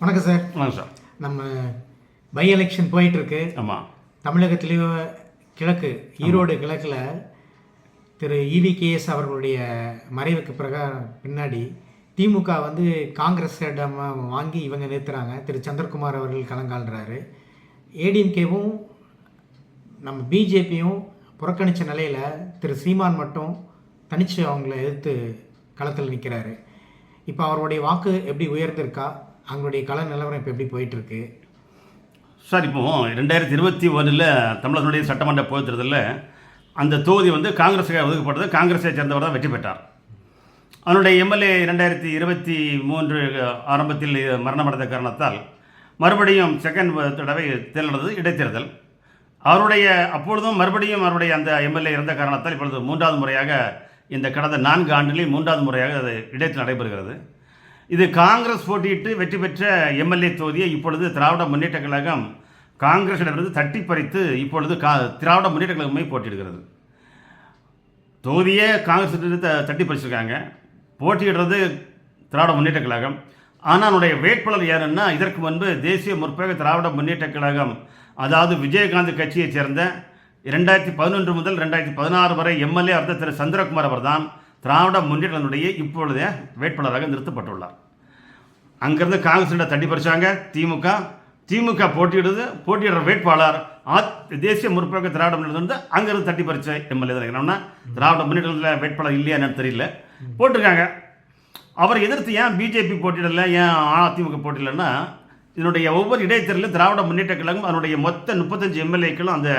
வணக்கம் சார். வணக்கம் சார். நம்ம பை எலெக்ஷன் போயிட்டு இருக்கு ஆமாம் தமிழகத்திலேயும் கிழக்கு ஈரோடு கிழக்கில் திரு இவிகேஎஸ் அவர்களுடைய மறைவுக்கு பிறகு பின்னாடி திமுக வந்து காங்கிரஸிடம் வாங்கி இவங்க நிறுத்துறாங்க. திரு சந்திரகுமார் அவர்கள் களங்கால்றாரு ஏடிஎம்கேவும் நம்ம பிஜேபியும் புறக்கணித்த நிலையில் திரு சீமான் மட்டும் தனிச்சு அவங்கள எதிர்த்து களத்தில் நிற்கிறாரு இப்போ அவருடைய வாக்கு எப்படி உயர்ந்திருக்கா? அவங்களுடைய கள நிலவரம் இப்போ எப்படி போயிட்டுருக்கு? சார் இப்போ ரெண்டாயிரத்தி இருபத்தி ஒன்றில் தமிழகத்தினுடைய சட்டமன்ற பொதுத் அந்த தொகுதி வந்து காங்கிரஸுக்கு ஒதுக்கப்பட்டது. காங்கிரஸை சேர்ந்தவர் தான் வெற்றி பெற்றார். அவனுடைய எம்எல்ஏ ரெண்டாயிரத்தி இருபத்தி மூன்று ஆரம்பத்தில் மரணமடைந்த காரணத்தால் மறுபடியும் செகண்ட் தடவை தேர்தல் இடைத்தேர்தல். அவருடைய அப்பொழுதும் மறுபடியும் அவருடைய அந்த எம்எல்ஏ இருந்த காரணத்தால் இப்பொழுது மூன்றாவது முறையாக இந்த கடந்த நான்கு ஆண்டுகளில் மூன்றாவது முறையாக அது இடைத்தேர்தல் நடைபெறுகிறது. இது காங்கிரஸ் போட்டியிட்டு வெற்றி பெற்ற எம்எல்ஏ தொகுதியை இப்பொழுது திராவிட முன்னேற்ற கழகம் காங்கிரஸிடமிருந்து தட்டி பறித்து இப்பொழுது கா திராவிட முன்னேற்ற கழகமே போட்டியிடுகிறது. தொகுதியே காங்கிரஸ் த- தட்டி பறிச்சிருக்காங்க. போட்டியிடுறது திராவிட முன்னேற்ற கழகம். ஆனால் அவனுடைய வேட்பாளர் யாருன்னா இதற்கு முன்பு தேசிய முற்போக்கு திராவிட முன்னேற்ற கழகம் அதாவது விஜயகாந்த் கட்சியைச் சேர்ந்த இரண்டாயிரத்தி பதினொன்று முதல் ரெண்டாயிரத்தி பதினாறு வரை எம்எல்ஏ அர்த்த திரு சந்திரகுமார் அவர்தான். திராவிட முன்னேற்றத்தினுடைய இப்பொழுதே வேட்பாளராக நிறுத்தப்பட்டுள்ளார். அங்கேருந்து காங்கிரஸ் தட்டி பறிச்சாங்க திமுக. திமுக போட்டியிடுது போட்டியிடுற வேட்பாளர் ஆ தேசிய முற்போக்கு திராவிட முன்னேற்றம் அங்கேருந்து தட்டி பறிச்ச எம்எல்ஏ தான் என்னன்னா திராவிட முன்னேற்றத்தில் வேட்பாளர் இல்லையா என்னன்னு தெரியல. போட்டிருக்காங்க. அவரை எதிர்த்து ஏன் பிஜேபி போட்டியிடல ஏன் அதிமுக போட்டியிடலன்னா இதனுடைய ஒவ்வொரு இடைத்தேர்தலும் திராவிட முன்னேற்ற கழகம் அதனுடைய மொத்த முப்பத்தஞ்சு எம்எல்ஏக்களும் அந்த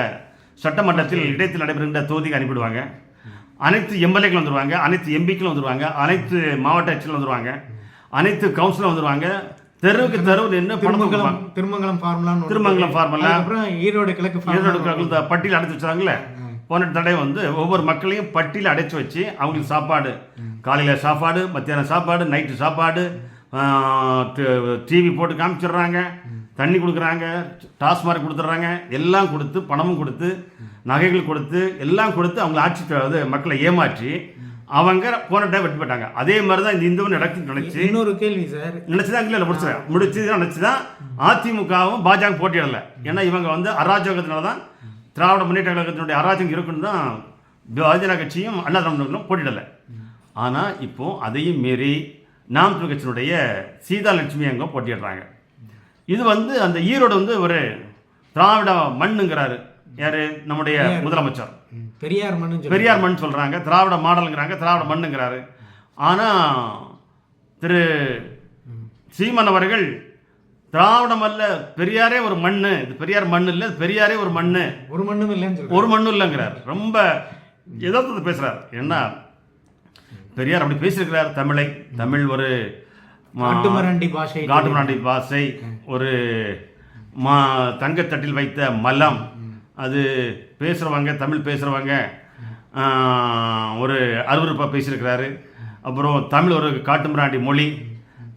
சட்டமன்றத்தில் இடைத்தில் நடைபெறுகின்ற தொகுதிக்கு அனுப்பிடுவாங்க அனைத்து எம்எல்ஏக்களும் வந்துருவாங்க அனைத்து எம்பிக்களும் வந்துருவாங்க அனைத்து மாவட்ட ஆட்சிகளும் வந்துருவாங்க அனைத்து கவுன்சிலும் வந்துருவாங்க. தெருவுக்கு தெருவு நின்று பணம் திருமங்கலம். திருமங்கலம் ஃபார்முலான்னு ஒண்ணு திருமங்கலம். ஃபார்முலா. அதுக்கப்புறம் ஈரோடு கிழக்கு ஈரோடு ஃபார்முலா கிழக்கு இந்த பட்டியல் அடைச்சு வச்சாங்கல்ல? போன தடவை வந்து ஒவ்வொரு மக்களையும் பட்டியல் அடைச்சு வச்சு அவங்களுக்கு சாப்பாடு. காலையில் சாப்பாடு மத்தியானம் சாப்பாடு நைட்டு சாப்பாடு டிவி போட்டு காமிச்சிடுறாங்க. தண்ணி கொடுக்குறாங்க டாஸ்மார்க் கொடுத்துட்றாங்க எல்லாம் கொடுத்து பணமும் கொடுத்து நகைகள் கொடுத்து எல்லாம் கொடுத்து அவங்களை ஆட்சி அதாவது மக்களை ஏமாற்றி அவங்க போன டைம் வெட்டி போட்டாங்க அதே மாதிரி தான் இந்த இந்துவும் நடக்கு நினைச்சு இன்னொரு கேள்வி சார். நினைச்சுதான் இல்லை முடிச்சுறேன் முடிச்சு நினைச்சு தான் அதிமுகவும் பாஜக போட்டியிடல. ஏன்னா இவங்க வந்து அராஜகத்தினால தான் திராவிட முன்னேற்ற கழகத்தினுடைய அராஜகம் இருக்குன்னு தான் பாஜக கட்சியும் அண்ணா திராவிடம் போட்டியிடலை. ஆனால் இப்போ அதையும் மீறி நாம் கட்சியினுடைய சீதா லட்சுமி அங்கே போட்டியிடுறாங்க. இது வந்து அந்த ஈரோடு வந்து ஒரு திராவிட மண்ணுங்கிறாரு. யாரு? நம்முடைய முதலமைச்சர். பெரியார் சொல்லி பெரியார் மண் சொல்றாங்க. திராவிட மாடலுங்கிறாங்க. திராவிட மண்ணுங்கிறாரு. ஆனா திரு சீமன் அவர்கள் திராவிடம் அல்ல பெரியாரே ஒரு மண்ணு. இது பெரியார் மண் இல்ல பெரியாரே ஒரு மண்ணு. ஒரு மண்ணும் இல்லைன்னு ஒரு மண்ணும் இல்லைங்கிறார். ரொம்ப எதார்த்தத்தை பேசுறார். என்ன? பெரியார் அப்படி பேசியிருக்கிறார். தமிழை. தமிழ் ஒரு காட்டுமரண்டி பாஷை. காட்டுமராண்டி பாசை ஒரு மா தங்கத்தட்டில் வைத்த மலம். அது பேசுகிறவங்க தமிழ் பேசுகிறவங்க ஒரு அருவருப்பாக பேசியிருக்கிறாரு. அப்புறம் தமிழ் ஒரு காட்டுமிராண்டி மொழி.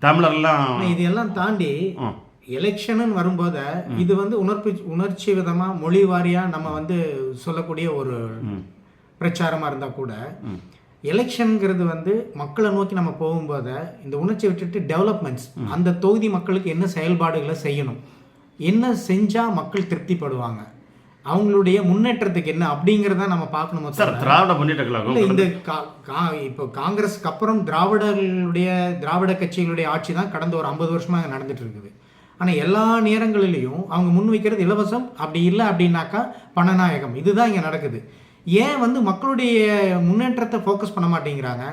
தமிழர்லாம் ஆனா, இது எல்லாம் தாண்டி ம், எலெக்ஷன் வரும்போது இது வந்து உணர்ச்சி உணர்ச்சி விதமா மொழி வாரியா நம்ம வந்து சொல்லக்கூடிய ஒரு ம், பிரச்சாரமா இருந்தா கூட. எலெக்ஷனுங்கிறது வந்து மக்களை நோக்கி நம்ம போகும்போது இந்த உணர்ச்சி விட்டுட்டு டெவலப்மெண்ட்ஸ் அந்த தொகுதி மக்களுக்கு என்ன செயல்பாடுகளை செய்யணும்? என்ன செஞ்சா மக்கள் திருப்திப்படுவாங்க? அவங்களுடைய முன்னேற்றத்துக்கு என்ன அப்படிங்கிறத நம்ம பார்க்கணும் சார் திராவிட முன்னேற்ற கழகம் இந்த கா- இப்போ காங்கிரஸ்க்கு அப்புறம் திராவிடர்களுடைய திராவிட கட்சிகளுடைய ஆட்சி தான் கடந்த ஒரு ஐம்பது வருஷமா அங்க நடந்துட்டு இருக்குது. ஆனா எல்லா நேரங்களிலையும் அவங்க முன் வைக்கிறது இலவசம் அப்படி இல்லை அப்படின்னாக்கா பணநாயகம். இதுதான் இங்க நடக்குது. ஏன் வந்து மக்களுடைய முன்னேற்றத்தை ஃபோக்கஸ் பண்ண மாட்டேங்கிறாங்க?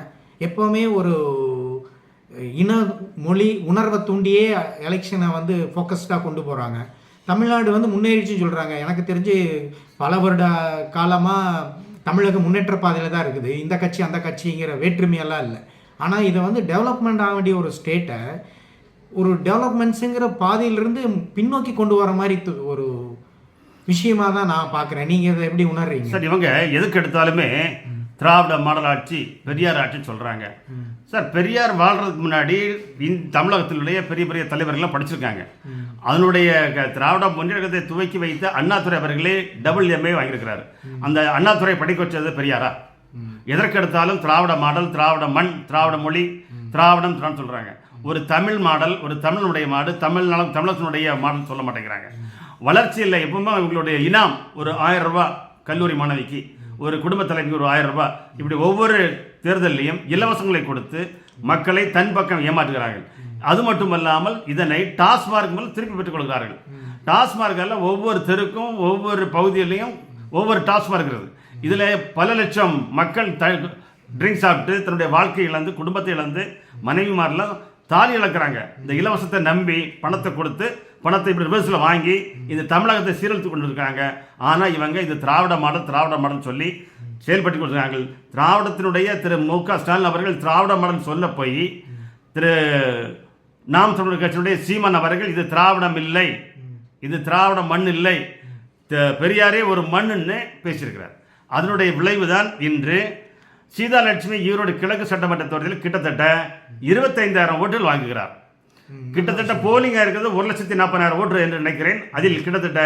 எப்போவுமே ஒரு இன மொழி உணர்வை தூண்டியே எலெக்ஷனை வந்து ஃபோக்கஸ்டாக கொண்டு போகிறாங்க தமிழ்நாடு வந்து முன்னேறிச்சுன்னு சொல்கிறாங்க எனக்கு தெரிஞ்சு பல வருட காலமாக தமிழக முன்னேற்ற பாதையில் தான் இருக்குது. இந்த கட்சி அந்த கட்சிங்கிற வேற்றுமையெல்லாம் இல்லை. ஆனால் இதை வந்து டெவலப்மெண்ட் ஆக வேண்டிய ஒரு ஸ்டேட்டை ஒரு டெவலப்மெண்ட்ஸுங்கிற பாதையிலிருந்து பின்னோக்கி கொண்டு வர மாதிரி ஒரு விஷயமா தான் நான் பார்க்குறேன். நீங்கள் இதை எப்படி உணர்றீங்க? சார் இவங்க எதுக்கு எடுத்தாலுமே திராவிட மாடல் ஆட்சி பெரியார் ஆட்சின்னு சொல்றாங்க. சார் பெரியார் வாழ்றதுக்கு முன்னாடி இந்த தமிழகத்தினுடைய பெரிய பெரிய தலைவர்கள்லாம் படிச்சிருக்காங்க. அதனுடைய திராவிட முன்னேற்றத்தை துவக்கி வைத்த அண்ணாதுரை அவர்களே டபுள் எம்ஏ வாங்கியிருக்கிறாரு. அந்த அண்ணாதுரை படிக்க வச்சது பெரியாரா? எதற்கு எடுத்தாலும் திராவிட மாடல் திராவிட மண் திராவிட மொழி திராவிடம் சொல்றாங்க. ஒரு தமிழ் மாடல் ஒரு தமிழனுடைய மாடு தமிழ் நலம் தமிழகத்தினுடைய மாடல் சொல்ல மாட்டேங்கிறாங்க. வளர்ச்சியில் எப்பவுமே இவங்களுடைய இனாம் ஒரு ஆயிரம் ரூபாய் கல்லூரி மாணவிக்கு ஒரு குடும்ப தலைவிக்கு ஒரு ஆயிரம் ரூபாய் இப்படி ஒவ்வொரு தேர்தலையும் இலவசங்களை கொடுத்து மக்களை தன் பக்கம் ஏமாற்றுகிறார்கள். அது மட்டுமல்லாமல் இதனை டாஸ்மார்க் மூலம் திருப்பி பெற்றுக் கொள்கிறார்கள். டாஸ்மார்க்கில் ஒவ்வொரு தெருக்கும் ஒவ்வொரு பகுதியிலையும் ஒவ்வொரு டாஸ்மார்க் இருக்குது. இதில் பல லட்சம் மக்கள் த ட்ரிங்க் சாப்பிட்டு தன்னுடைய வாழ்க்கை இழந்து குடும்பத்தை இழந்து மனைவிமாரெலாம் தாலி இழக்கிறாங்க. இந்த இலவசத்தை நம்பி பணத்தை கொடுத்து பணத்தை இப்படி ரிவர்ஸில் வாங்கி இந்த தமிழகத்தை சீரழித்து கொண்டு இருக்காங்க ஆனால் இவங்க இது திராவிட மாடல் திராவிட மாடல் சொல்லி செயல்பட்டு கொண்டிருக்காங்க திராவிடத்தினுடைய திரு மு க ஸ்டாலின் அவர்கள் திராவிட மாடல் சொல்ல போய் திரு நாம் தமிழர் கட்சியினுடைய சீமன் அவர்கள் இது திராவிடம் இல்லை. இது திராவிட மண் இல்லை. பெரியாரே ஒரு மண்ணுன்னு பேசியிருக்கிறார். அதனுடைய விளைவு தான் இன்று சீதாலட்சுமி ஈரோடு கிழக்கு சட்டமன்ற தொகுதியில் கிட்டத்தட்ட இருபத்தைந்தாயிரம் ஓட்டுகள் வாங்குகிறார். கிட்டத்தட்ட போலிங்காக இருக்கிறது ஒரு லட்சத்தி நாற்பதாயிரம் ஓட்டு என்று நினைக்கிறேன். அதில் கிட்டத்தட்ட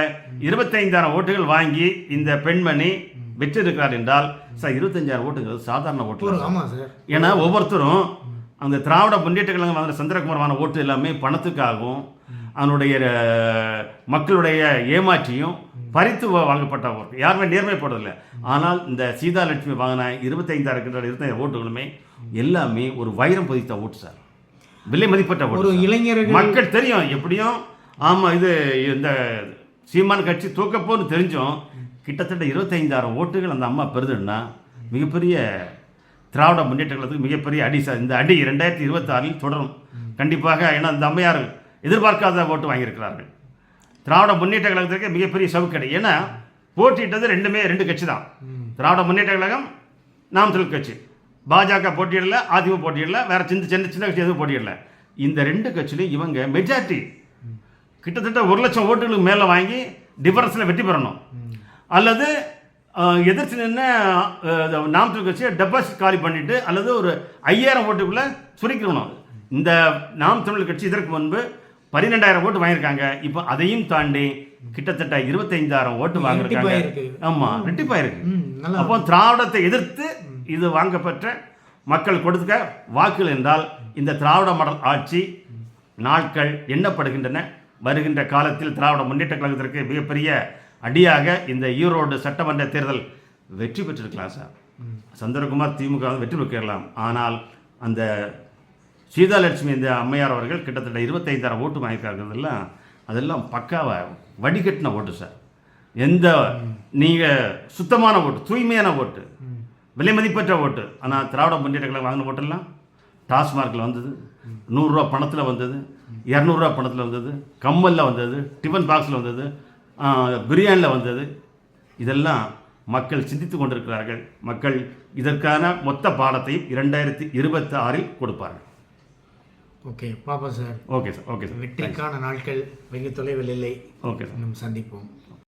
இருபத்தைந்தாயிரம் ஓட்டுகள் வாங்கி இந்த பெண்மணி வெற்றி இருக்கிறார் என்றால் சார் இருபத்தஞ்சாயிரம் ஓட்டுங்கிறது சாதாரண ஓட்டு ஏன்னா ஒவ்வொருத்தரும் அந்த திராவிட முன்னேற்ற கழகம் வாங்கின சந்திரகுமாரமான ஓட்டு எல்லாமே பணத்துக்காகவும் அதனுடைய மக்களுடைய ஏமாற்றியும் பறித்து வாங்கப்பட்ட ஓட்டு. யாருமே நேர்மைப்படுறதில்ல ஆனால் இந்த சீதாலட்சுமி வாங்கின இருபத்தைந்தாயிரம் கிட்ட இருபத்தைந்து ஓட்டுகளுமே எல்லாமே ஒரு வைரம் பதித்த ஓட்டு சார். விலை மதிப்பற்ற ஒரு. இளைஞர்கள் மக்கள் தெரியும். எப்படியும் ஆமாம் இது இந்த சீமான் கட்சி தூக்கப்போன்னு தெரிஞ்சும் கிட்டத்தட்ட இருபத்தைந்தாயிரம் ஓட்டுகள் அந்த அம்மா பெறுதுன்னா மிகப்பெரிய திராவிட முன்னேற்ற கழகத்துக்கு மிகப்பெரிய அடி சார். இந்த அடி ரெண்டாயிரத்தி இருபத்தாறில் தொடரும். கண்டிப்பாக ஏன்னா இந்த அம்மையார் எதிர்பார்க்காத ஓட்டு வாங்கியிருக்கிறார்கள். திராவிட முன்னேற்ற கழகத்திற்கு மிகப்பெரிய சவுக்கடை. ஏன்னா போட்டியிட்டது ரெண்டுமே ரெண்டு கட்சி தான். திராவிட முன்னேற்ற கழகம் நாம் தமிழ் கட்சி. பாஜக போட்டியிடல அதிமுக போட்டியிடல வேற சின்ன சின்ன சின்ன கட்சி எதுவும் போட்டியிடல. இந்த ரெண்டு கட்சியிலையும் இவங்க மெஜாரிட்டி கிட்டத்தட்ட ஒரு லட்சம் ஓட்டுகளுக்கு மேலே வாங்கி டிஃபரன்ஸில் வெற்றி பெறணும். அல்லது எதிர்த்து நின்று நாம் தமிழ் கட்சியை டெபாசிட் காலி பண்ணிட்டு அல்லது ஒரு ஐயாயிரம் ஓட்டுக்குள்ளே சுருக்கிடணும். இந்த நாம் தமிழ் கட்சி இதற்கு முன்பு பன்னிரெண்டாயிரம் ஓட்டு வாங்கியிருக்காங்க. இப்போ அதையும் தாண்டி கிட்டத்தட்ட இருபத்தைந்தாயிரம் ஓட்டு வாங்கியிருக்காங்க. ஆமாம் ரெட்டிப்பாயிருக்கு. அப்போ திராவிடத்தை எதிர்த்து இது வாங்கப்பட்ட மக்கள் கொடுக்க வாக்குகள் என்றால் இந்த திராவிட மாடல் ஆட்சி நாட்கள் எண்ணப்படுகின்றன. வருகின்ற காலத்தில் திராவிட முன்னேற்ற கழகத்திற்கு மிகப்பெரிய அடியாக இந்த ஈரோடு சட்டமன்ற தேர்தல் வெற்றி பெற்றிருக்கலாம் சார். சந்திரகுமார் திமுக வெற்றி பெற்றிருக்கலாம். ஆனால் அந்த சீதாலட்சுமி இந்த அம்மையார் அவர்கள் கிட்டத்தட்ட இருபத்தைந்தாயிரம் ஓட்டு வாங்கியிருக்காங்கிறதெல்லாம் அதெல்லாம் பக்காவாக வடிகட்டின ஓட்டு சார். எந்த நீங்கள் சுத்தமான ஓட்டு தூய்மையான ஓட்டு விலை மதிப்பற்ற ஓட்டு ஆனால் திராவிட முன்னேற்ற கழகம் வாங்கின ஓட்டெல்லாம் டாஸ்மார்க்கில் வந்தது நூறுரூவா பணத்தில் வந்தது இரநூறுவா பணத்தில் வந்தது கம்மலில் வந்தது டிஃபன் பாக்ஸில் வந்தது பிரியாணியில் வந்தது. இதெல்லாம் மக்கள் சிந்தித்து கொண்டிருக்கிறார்கள். மக்கள் இதற்கான மொத்த பாடத்தையும் இரண்டாயிரத்தி இருபத்தி ஆறில் கொடுப்பார்கள். ஓகே பாப்பா sir. Okay sir okay sir வெற்றிக்கான நாட்கள் வெகு தொலைவில் இல்லை. ஓகே சார் இன்னும் சந்திப்போம்.